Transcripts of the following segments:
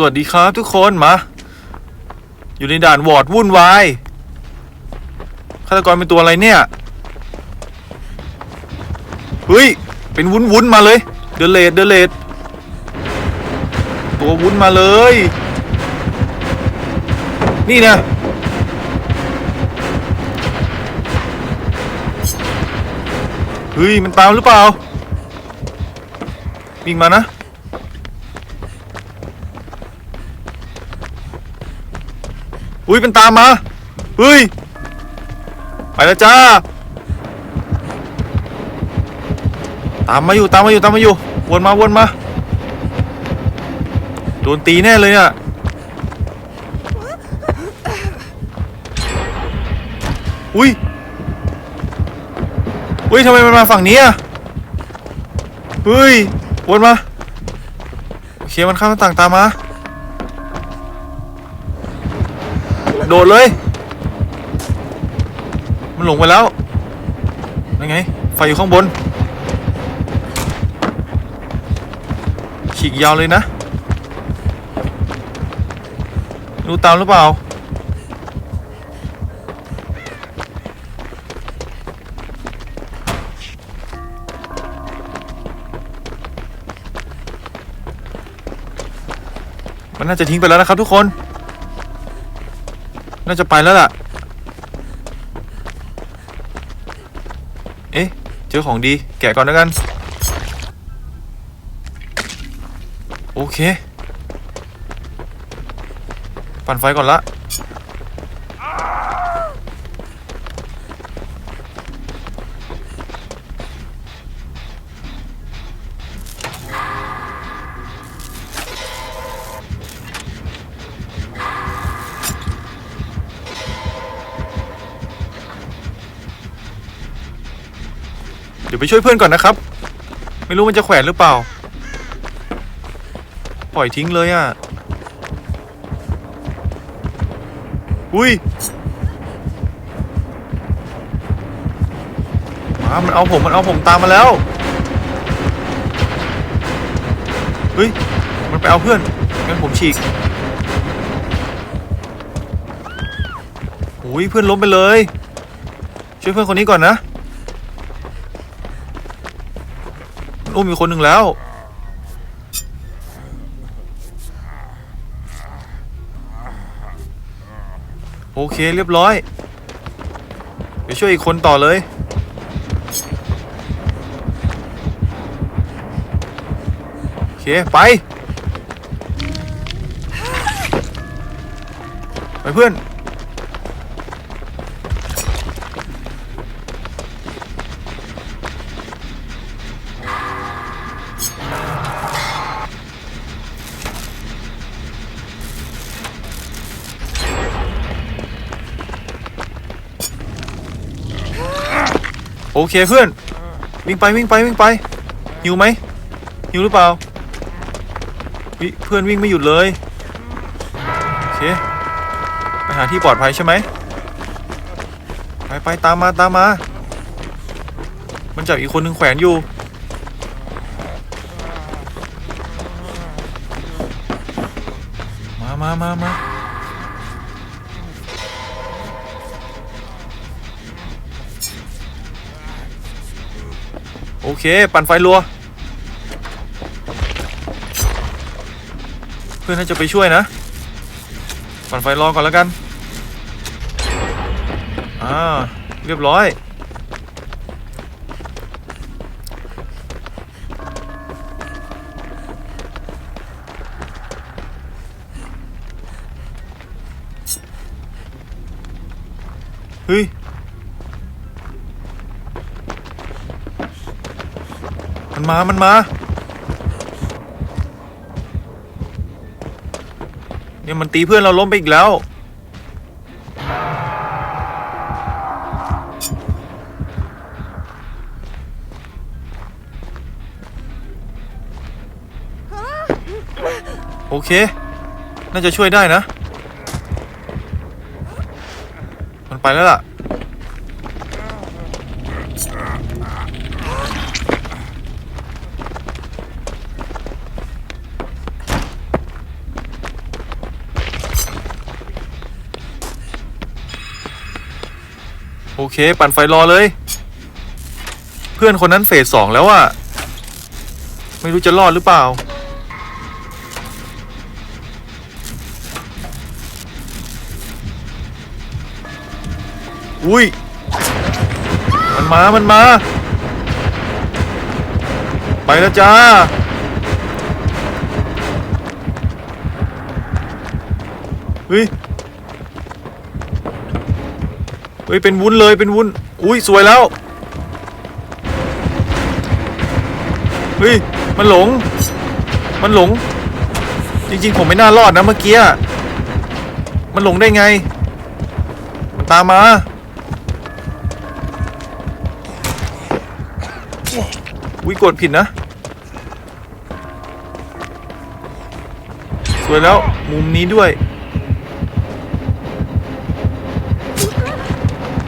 สวัสดีครับทุกคนมา อยู่ในด่านวอร์ดวุ่นวายฆาตกรเป็นตัวอะไรเนี่ยเฮ้ยเป็นวุ้นวุ้นมาเลยเดเลดเดเลดตัววุ้นมาเลย นี่นะเฮ้ยมันตามหรือเปล่าวิ่งมานะ อุ้ยเป็นตามมาเฮ้ยไปแล้วจ้าตามมาอยู่ตามมาอยู่ตามมาอยู่วนมาวนมาโดนตีแน่เลยอะอุ้ยอุ้ยทำไมมันมาฝั่งนี้อะเฮ้ยวนมาโอเคมันข้ามหน้าต่างตามมา โดดเลย มันหลงไปแล้วยังไง ไฟอยู่ข้างบน ฉีกยาวเลยนะ รู้ตามหรือเปล่า มันน่าจะทิ้งไปแล้วนะครับทุกคน น่าจะไปแล้วล่ะ เอ๊ะ เจอของดี แกะก่อนแล้วกัน โอเค ปั่นไฟก่อนละ ยวไปช่วยเพื่อนก่อนนะครับ ไม่รู้มันจะแขวนหรือเปล่า ปล่อยทิ้งเลยอะ อุ้ยมามันเอาผมมันเอาผมตามมาแล้ว เฮ้ย มันไปเอาเพื่อน งั้นผมฉีกโอ้ยเพื่อนล้มไปเลย ช่วยเพื่อนคนนี้ก่อนนะ มันอุ้มมีคนหนึ่งแล้ว โอเคเรียบร้อย เดี๋ยวช่วยอีกคนต่อเลย โอเค ไป ไปเพื่อน โอเคเพื่อน วิ่งไปวิ่งไปวิ่งไปหิวไหมหิวหรือเปล่าวิเพื่อนวิ่งไม่หยุดเลยโอเคไปหาที่ปลอดภัยใช่ไหมไปไปตามมาตามมา มันจับอีกคนหนึ่งแขวนอยู่มามามามา โอเค ปั่นไฟรัว เพื่อนน่าจะไปช่วยนะ ปั่นไฟรอก่อนแล้วกัน อ่า เรียบร้อย เฮ้ย มันมา มันมาเนี่ยมันตีเพื่อนเราล้มไปอีกแล้ว โอเค น่าจะช่วยได้นะ มันไปแล้วล่ะ เค ปั่นไฟรอเลย เพื่อนคนนั้นเฟสสองแล้วอะไม่รู้จะรอดหรือเปล่า อุ้ย มันมา มันมา ไปแล้วจ้าเฮ้ย เฮ้ยเป็นวุ้นเลยเป็นวุ้นอุ้ยสวยแล้วเฮ้ยมันหลง มันหลง จริง ๆ ผมไม่น่ารอดนะเมื่อกี้อะมันหลงได้ไง มันตามมาอุ้ยกดผิดนะ สวยแล้วมุมนี้ด้วย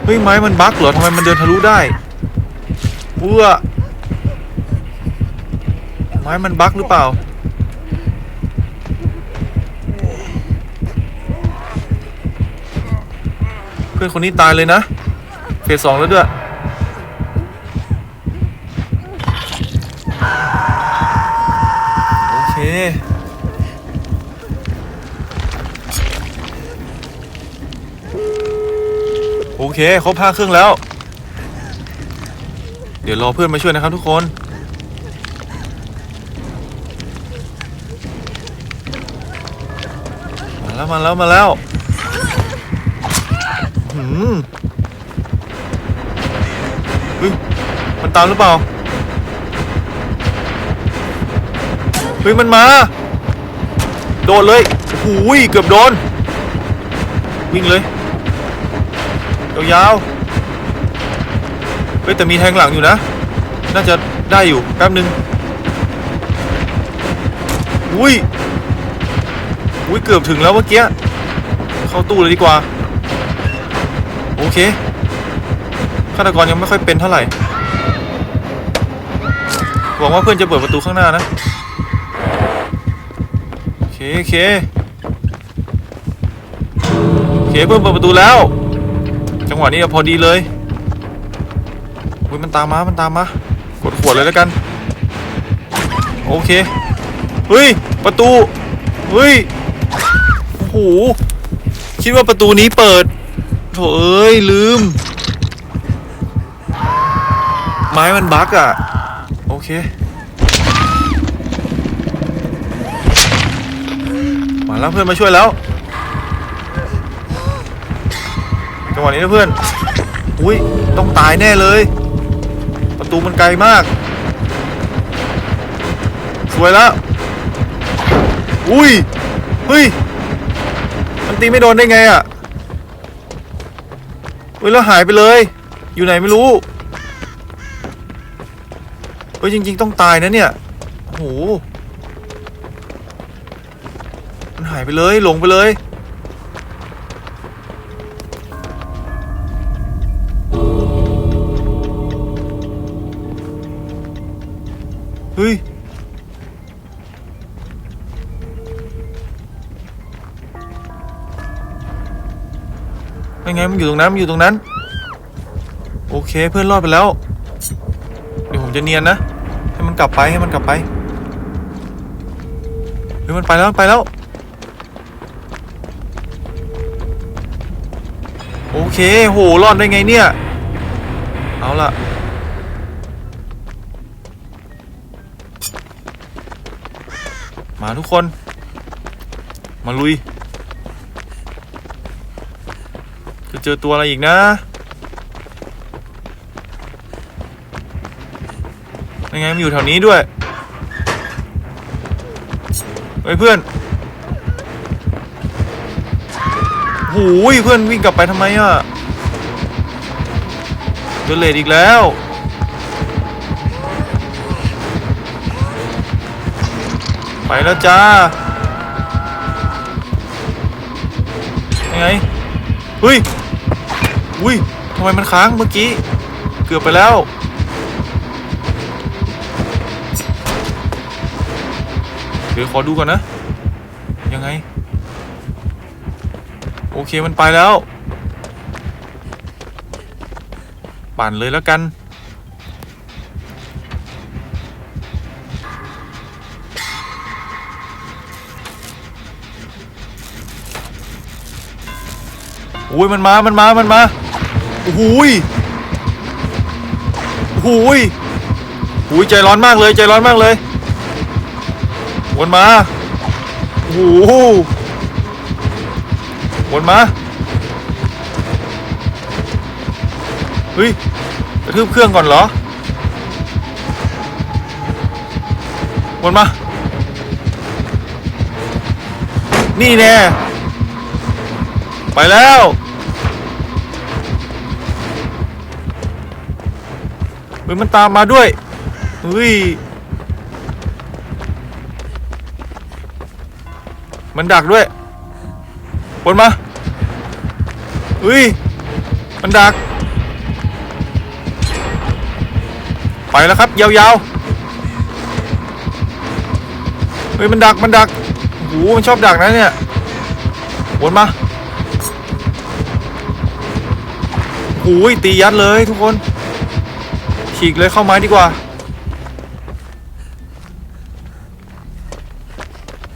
เฮ้ยไม้มันบั๊กเหรอทำไมมันเดินทะลุได้เอื้อไม้มันบั๊กหรือเปล่า เพื่อนคนนี้ตายเลยนะเฟสสองแล้วด้วย เคครบห้าครื่งแล้ว เดี๋ยวรอเพื่อนมาช่วยนะครับทุกคนมาแล้วมาแล้วมาแล้วหืมมันตามหรือเปล่าเฮ้ยมันมา โดดเลยโอ้โหเกือบโดน วิ่งเลย ยาวๆเฮ้ยแต่มีแทงหลังอยู่นะ น่าจะได้อยู่แป๊บนึงอุ้ยอุ้ยเกือบถึงแล้วเมื่อกี้เข้าตู้เลยดีกว่า โอเคฆาตกรยังไม่ค่อยเป็นเท่าไหร่หวังว่าเพื่อนจะเปิดประตูข้างหน้านะโอเคโอเคโอเคเพื่อนเปิดประตูแล้ว จังหวะนี้พอดีเลยอุ้ยมันตามมา มันตามมา กดขวดเลยแล้วกัน โอเค เฮ้ย ประตู เฮ้ย โอ้โห คิดว่าประตูนี้เปิดโถเอ้ย ลืม ไม้มันบั๊กอะ โอเค มาแล้วเพื่อนมาช่วยแล้ว งหวะนี้นะเพื่อน อุ้ย ต้องตายแน่เลย ประตูมันไกลมาก สวยแล้ว อุ้ย เฮ้ย มันตีไม่โดนได้ไงอะ่ะเฮ้ยแล้วหายไปเลย อยู่ไหนไม่รู้ เฮ้ยจริง ๆ ต้องตายนะเนี่ยโอ้โหมันหายไปเลย หลงไปเลย เฮ้ยยังไงมันอยู่ตรงนั้นมันอยู่ตรงนั้น โอเคเพื่อนรอดไปแล้ว เดี๋ยวผมจะเนียนนะ ให้มันกลับไปให้มันกลับไปเฮ้ยมันไปแล้วมันไปแล้ว โอเคโหรอดได้ไงเนี่ย เอาล่ะ มาทุกคน มาลุย จะเจอตัวอะไรอีกนะยังไงมันอยู่แถวนี้ด้วย เฮ้ยเพื่อนโอ้ยเพื่อนวิ่งกลับไปทำไมอะเดินเลดอีกแล้ว ไปแล้วจ้ายังไงเฮ้ยอุ้ยทำไมมันค้างเมื่อกี้ เกือบไปแล้วเดี๋ยวขอดูก่อนนะ ยังไง โอเคมันไปแล้ว ปั่นเลยแล้วกัน อ้ยมันมามันมามันมาโอ้โหยโอ้โหยโอ้ยใจร้อนมากเลยใจร้อนมากเลยวนมาโอ้โหวนมาเฮ้ยกระทืบเครื่องก่อนเหรอวนมา นี่แน่ ไปแล้ว เฮ้ยมันตามมาด้วยเฮ้ยมันดักด้วยวนมาเฮ้ยมันดัก ไปแล้วครับ ยาวๆ เฮ้ย มันดัก มันดักโอ้โหมันชอบดักนะเนี่ยวนมา โอ้ยตียัดเลยทุกคน ฉีกเลยเข้าไม้ดีกว่า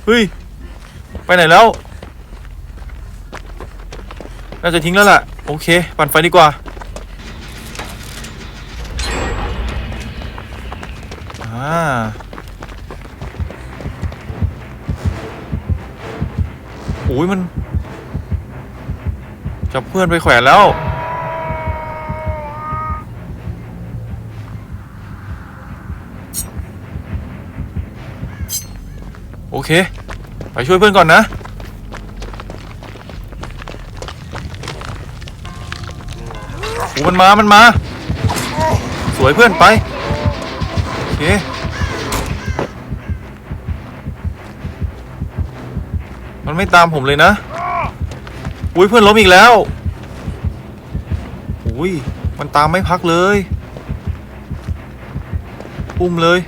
เฮ้ย ไปไหนแล้ว น่าจะทิ้งแล้วล่ะ โอเค ปั่นไฟดีกว่าอ่าโอ้ยมัน จับเพื่อนไปแขวนแล้ว โอเค ไปช่วยเพื่อนก่อนนะ โอ้มันมา มันมา สวยเพื่อนไป โอเค มันไม่ตามผมเลยนะ อุ้ยเพื่อนล้มอีกแล้ว อุ้ย มันตามไม่พักเลย อุ้มเลย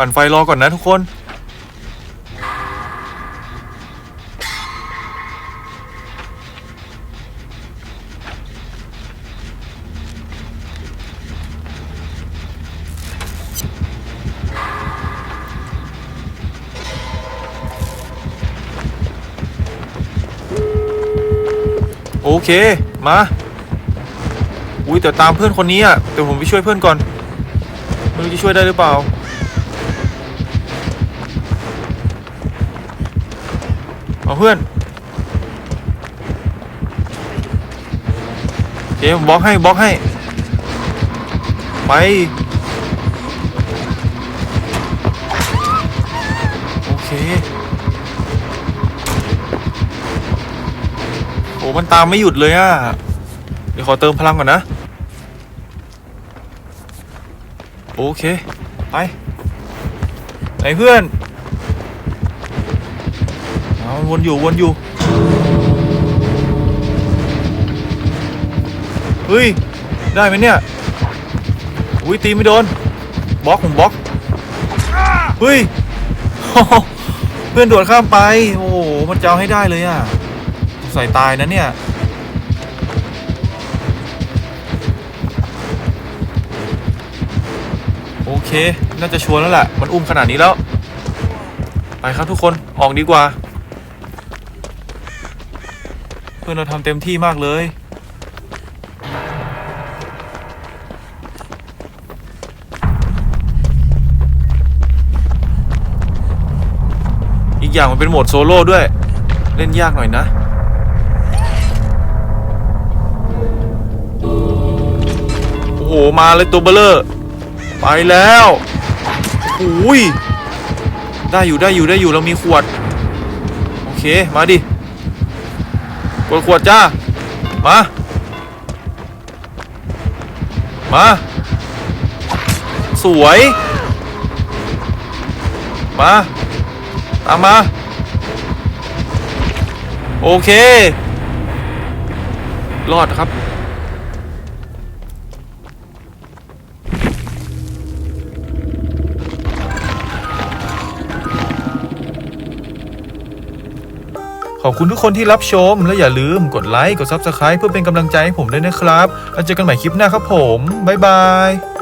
ปั่นไฟรอก่อนนะทุกคน โอเค มา อุ้ยแต่ตามเพื่อนคนนี้อะ แต่ผมไปช่วยเพื่อนก่อนไม่รู้จะช่วยได้หรือเปล่า เอาเพื่อนเจมบล็อกให้บล็อกให้ ไป โอเค โอ้มันตามไม่หยุดเลยอะ เดี๋ยวขอเติมพลังก่อนนะ โอเค ไป ไหนเพื่อน วนอยู่วนอยู่เฮ้ยได้ไหมเนี่ยอุ้ยตีไม่โดนบล็อกผมบล็อกเฮ้ยเพื่อนโดดข้ามไปโอ้โหมันจะเอาให้ได้เลยอะใส่ตายนะเนี่ยโอเค น่าจะชัวร์แล้วแหละ มันอุ้มขนาดนี้แล้ว ไปครับทุกคน ออกดีกว่า เพื่อนเราทำเต็มที่มากเลย อีกอย่างมันเป็นโหมดโซโล่ด้วย เล่นยากหน่อยนะโอ้โห มาเลยตัวเบลเลอร์ไปแล้วโอ้ยได้อยู่ได้อยู่ได้อยู่เรามีขวด โอเค มาดิ กดขวดจ้า มา มา สวย มา ตามมา โอเค รอดครับ อบคุณทุกคนที่รับชม และอย่าลืมกดไลค์ กด Subscribe เพื่อเป็นกำลังใจให้ผมด้วยนะครับ แล้วเจอกันใหม่คลิปหน้าครับผม บ๊ายบาย